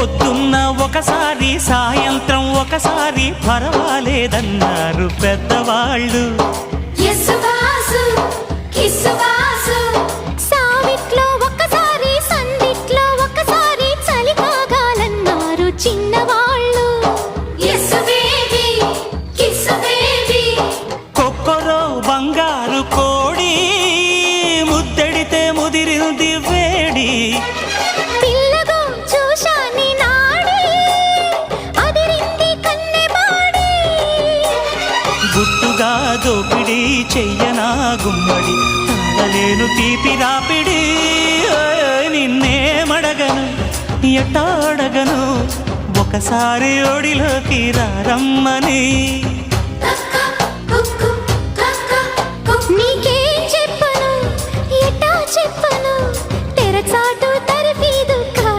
పొద్దున్న ఒకసారి సాయంత్రం ఒకసారి పర్వాలేదన్నారు పెద్దవాళ్ళు. సావిట్లో ఒకసారి సందిట్లో ఒకసారి చలి కాగాలన్నారు చిన్నవాళ్ళు. కొక్కరో బంగారు కోడి ముద్దడితే ముదిరింది గుట్టుగా దోపిడి చెయ్యనా గుమ్మడి? తాగలేను తీపి రాపిడి. ఓయ్ నిన్నేమడగను ఎట్టాడగను? ఒకసారి ఒడిలోకి రారమ్మని.